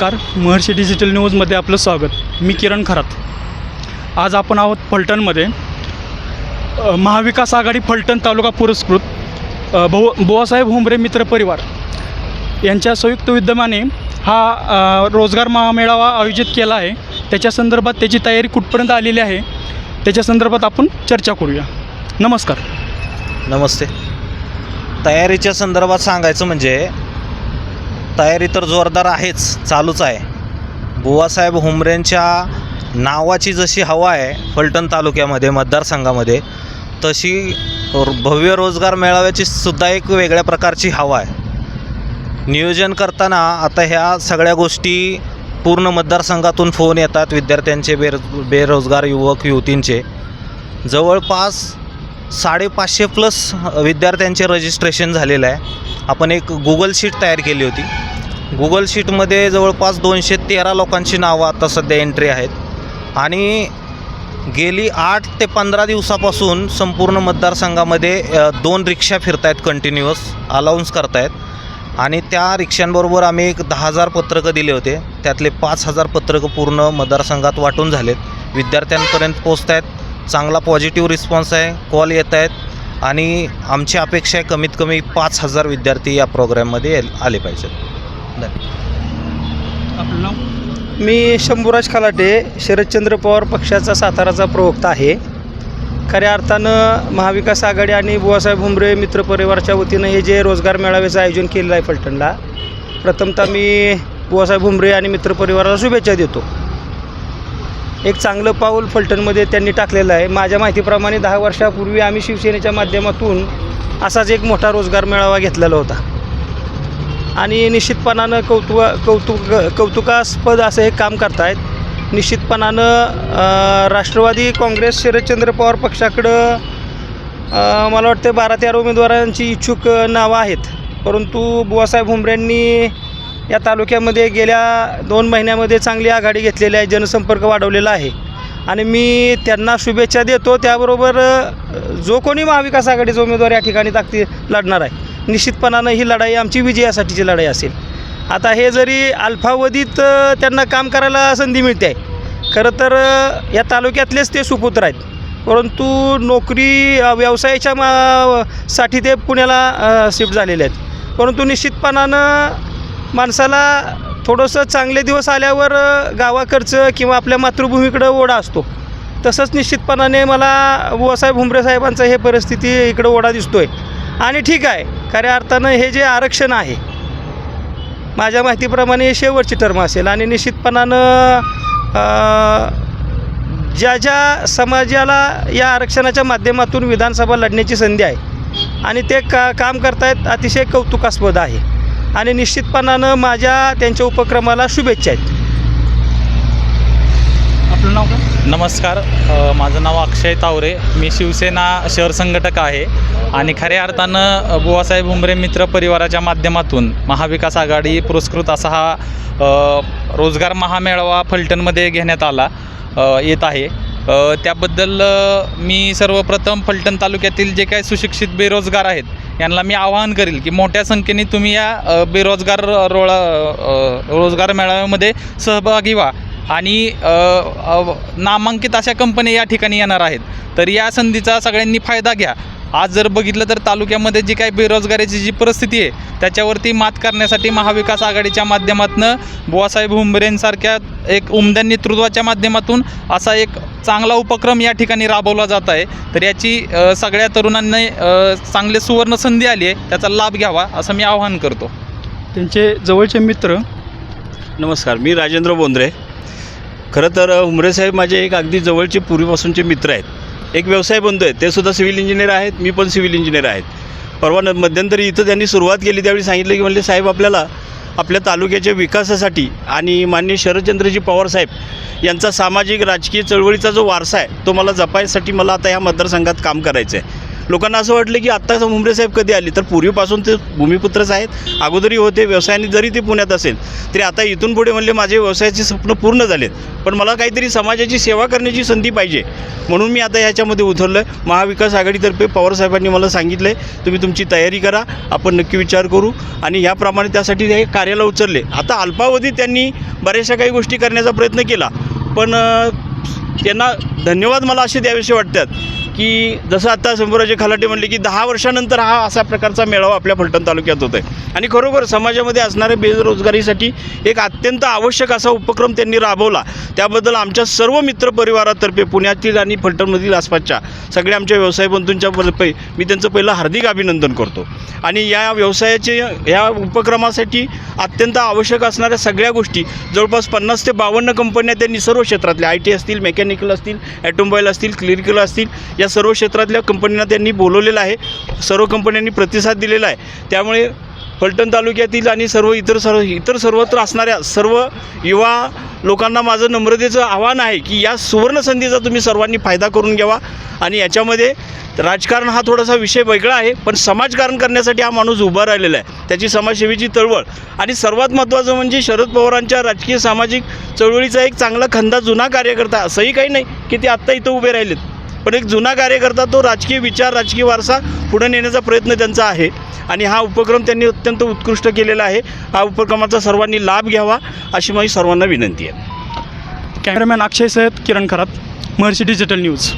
नमस्कार महर्षी डिजिटल न्यूजमध्ये आपलं स्वागत. मी किरण खरात. आज आपण आहोत फलटणमध्ये. महाविकास आघाडी फलटण तालुका पुरस्कृत भो बुवासाहेब हुंबरे मित्र परिवार यांच्या संयुक्त विद्यमाने हा रोजगार महामेळावा आयोजित केला आहे. त्याच्या संदर्भात त्याची तयारी कुठपर्यंत आलेली आहे त्याच्या संदर्भात आपण चर्चा करूया. नमस्कार. नमस्ते. तयारीच्या संदर्भात सांगायचं म्हणजे तयारी तर जोरदार आहेच चालूच आहे. बुवासाहेब हुमरेंच्या नावाची जशी हवा आहे फलटण तालुक्यामध्ये मतदारसंघामध्ये तशी भव्य रोजगार मेळाव्याची सुद्धा एक वेगळ्या प्रकारची हवा आहे. नियोजन करताना आता ह्या सगळ्या गोष्टी पूर्ण मतदारसंघातून फोन येतात विद्यार्थ्यांचे बेरो बेरोजगार युवक युवतींचे. जवळपास साडेपाचशे प्लस विद्यार्थ्यांचे रजिस्ट्रेशन झालेलं आहे. आपण एक गुगल शीट तयार केली होती. गुगल शीटमध्ये जवळपास दोनशे तेरा लोकांची नावं आता सध्या एंट्री आहेत. आणि गेली आठ ते पंधरा दिवसापासून संपूर्ण मतदारसंघामध्ये दोन रिक्षा फिरत आहेत कंटिन्युअस अलाउन्स करतायत. आणि त्या रिक्षांबरोबर आम्ही एक दहा हजार पत्रकं दिले होते. त्यातले पाच हजार पत्रकं पूर्ण मतदारसंघात वाटून झालेत. विद्यार्थ्यांपर्यंत पोचत आहेत चांगला पॉझिटिव्ह रिस्पॉन्स आहे. कॉल येत आहेत. आणि आमची अपेक्षा आहे कमीत कमी पाच हजार विद्यार्थी या प्रोग्रॅममध्ये आले पाहिजेत. धन्यवाद. आपलं नाव? मी शंभूराज खलाटे शरदचंद्र पवार पक्षाचा साताराचा प्रवक्ता आहे. खऱ्या अर्थानं महाविकास आघाडी आणि बुवासाहेब हुंबरे मित्र परिवारच्या वतीनं हे जे रोजगार मेळाव्याचं आयोजन केलेलं आहे फलटणला प्रथमतः मी बुवासाहेब हुंबरे आणि मित्र परिवाराला शुभेच्छा देतो. एक चांगलं पाऊल फलटणमध्ये त्यांनी टाकलेलं आहे. माझ्या माहितीप्रमाणे दहा वर्षापूर्वी आम्ही शिवसेनेच्या माध्यमातून असाच एक मोठा रोजगार मेळावा घेतलेला होता. आणि निश्चितपणानं कौतुक कौतुक कौतुकास्पद असं हे काम करतायत. निश्चितपणानं राष्ट्रवादी काँग्रेस शरदचंद्र पवार पक्षाकडं मला वाटतं बारा तेरा उमेदवारांची इच्छुक नावं आहेत. परंतु बुवासाहेब हुंबऱ्यांनी या तालुक्यामध्ये गेल्या दोन महिन्यामध्ये चांगली आघाडी घेतलेली आहे जनसंपर्क वाढवलेला आहे. आणि मी त्यांना शुभेच्छा देतो त्याबरोबर जो कोणी महाविकास आघाडीचा उमेदवार या ठिकाणी ताकदी लढणार आहे निश्चितपणानं ही लढाई आमची विजयासाठीची लढाई असेल. आता हे जरी अल्पावधीत त्यांना काम करायला संधी मिळते आहे खरं तर या तालुक्यातलेच ते सुपुत्र आहेत. परंतु नोकरी व्यवसायाच्या मा साठी ते पुण्याला शिफ्ट झालेले आहेत. परंतु निश्चितपणानं माणसाला थोडंसं चांगले दिवस आल्यावर गावाकडचं किंवा आपल्या मातृभूमीकडं ओढा असतो. तसंच निश्चितपणाने मला बुवासाहेब हुंबरे साहेबांचं हे परिस्थिती इकडं ओढा दिसतो आहे आणि ठीक आहे खऱ्या अर्थानं हे जे आरक्षण आहे माझ्या माहितीप्रमाणे हे शेवटची टर्म असेल. आणि निश्चितपणानं ज्या ज्या समाजाला या आरक्षणाच्या माध्यमातून विधानसभा लढण्याची संधी आहे आणि ते का काम करतायत अतिशय कौतुकास्पद आहे. आणि निश्चितपणानं माझ्या त्यांच्या उपक्रमाला शुभेच्छा आहेत. आपलं नाव काय? नमस्कार अ, माझं नाव अक्षय तावरे. मी शिवसेना शहर संघटक आहे. आणि खऱ्या अर्थानं अ, बुवासाहेब हुंबरे मित्र परिवाराच्या माध्यमातून महाविकास आघाडी पुरस्कृत असा हा अ, रोजगार महामेळावा फलटणमध्ये घेण्यात आला अ, येत आहे. अ, त्याबद्दल अ, मी सर्वप्रथम फलटण तालुक्यातील जे काही सुशिक्षित बेरोजगार आहेत यांना मी आवाहन करेल की मोठ्या संख्येने तुम्ही या बेरोजगार रोळा रोजगार मेळाव्यामध्ये सहभागी व्हा. आणि नामांकित अशा कंपन्या या ठिकाणी येणार आहेत. तर या संधीचा सगळ्यांनी फायदा घ्या. आज जर बघितलं तर तालुक्यामध्ये जी काही बेरोजगारीची जी परिस्थिती आहे त्याच्यावरती मात करण्यासाठी महाविकास आघाडीच्या माध्यमातून बुवासाहेब हुंबरेंसारख्या एक उमद्या नेतृत्वाच्या माध्यमातून असा एक चांगला उपक्रम या ठिकाणी राबवला जात आहे. तर याची सगळ्या तरुणांनी चांगले सुवर्ण संधी आली आहे त्याचा लाभ घ्यावा असं मी आवाहन करतो. त्यांचे जवळचे मित्र. नमस्कार मी राजेंद्र बोंद्रे. खरं तर हुमरे साहेब माझे एक अगदी जवळचे पूर्वीपासूनचे मित्र आहेत. एक व्यवसाय बंद आहे. ते सुद्धा सिव्हिल इंजिनियर आहेत मी पण सिव्हिल इंजिनियर आहेत. परवा न मध्यंतरी इथं त्यांनी सुरुवात केली त्यावेळी सांगितलं की म्हणले साहेब आपल्याला आपल्या तालुक्याच्या विकासासाठी आणि माननीय शरदचंद्रजी पवार साहेब यांचा सामाजिक राजकीय चळवळीचा जो वारसा आहे तो मला जपायसाठी मला आता ह्या मतदारसंघात काम करायचं आहे लोकांना असं वाटलं की आत्ताच मुंबरे साहेब कधी आले? तर पूर्वीपासून ते भूमिपुत्रच आहेत. अगोदरही होते व्यवसायाने जरी ते पुण्यात असेल तरी आता इथून पुढे म्हणले माझे व्यवसायाचे स्वप्न पूर्ण झालेत. पण मला काहीतरी समाजाची सेवा करण्याची संधी पाहिजे म्हणून मी आता ह्याच्यामध्ये उतरलं आहे महाविकास आघाडीतर्फे पवारसाहेबांनी मला सांगितलं आहे तुम्ही तुमची तयारी करा आपण नक्की विचार करू. आणि ह्याप्रमाणे त्यासाठी हे कार्याला उचलले. आता अल्पावधीत त्यांनी बऱ्याचशा काही गोष्टी करण्याचा प्रयत्न केला. पण त्यांना धन्यवाद मला असे द्यावेसे वाटतात. की जसं आता शंभूराजे खलाटे म्हणले की दहा वर्षानंतर हा असा प्रकारचा मेळावा आपल्या फलटण तालुक्यात होत आहे आणि खरोखर समाजामध्ये असणाऱ्या बेरोजगारीसाठी एक अत्यंत आवश्यक असा उपक्रम त्यांनी राबवला. त्याबद्दल आमच्या सर्व मित्रपरिवारातर्फे पुण्यातील आणि फलटणमधील आसपासच्या सगळ्या आमच्या व्यवसाय बंधूंच्या तर्फे मी त्यांचं पहिलं हार्दिक अभिनंदन करतो. आणि या व्यवसायाचे या उपक्रमासाठी अत्यंत आवश्यक असणाऱ्या सगळ्या गोष्टी जवळपास पन्नास ते बावन्न कंपन्या त्यांनी सर्व क्षेत्रातल्या आय टी असतील मेकॅनिकल असतील ॲटोमोबाईल असतील क्लिरिकल असतील या सर्व क्षेत्रातल्या कंपन्यांना त्यांनी बोलवलेलं आहे. सर्व कंपन्यांनी प्रतिसाद दिलेला आहे. त्यामुळे फलटण तालुक्यातील आणि सर्व इतर सर्व इतर सर्वत्र असणाऱ्या सर्व युवा लोकांना माझं नम्रतेचं आव्हान आहे की या सुवर्ण संधीचा तुम्ही सर्वांनी फायदा करून घ्यावा. आणि याच्यामध्ये राजकारण हा थोडासा विषय वेगळा आहे पण समाजकारण करण्यासाठी हा माणूस उभा राहिलेला आहे. त्याची समाजसेवेची चळवळ. आणि सर्वात महत्त्वाचं म्हणजे शरद पवारांच्या राजकीय सामाजिक चळवळीचा एक चांगला खंदा जुना कार्यकर्ता असंही काही नाही की ते आत्ता इथं उभे राहिलेत. पण एक जुना कार्यकर्ता तो राजकीय विचार राजकीय वारसा पुढे नेण्याचा प्रयत्न त्यांचा आहे. आणि हा उपक्रम त्यांनी अत्यंत उत्कृष्ट केलेला आहे. हा उपक्रमाचा सर्वांनी लाभ घ्यावा अशी माझी सर्वांना विनंती आहे. Cameraman Akshay Sayyed Kiran Kharat Maharshi digital news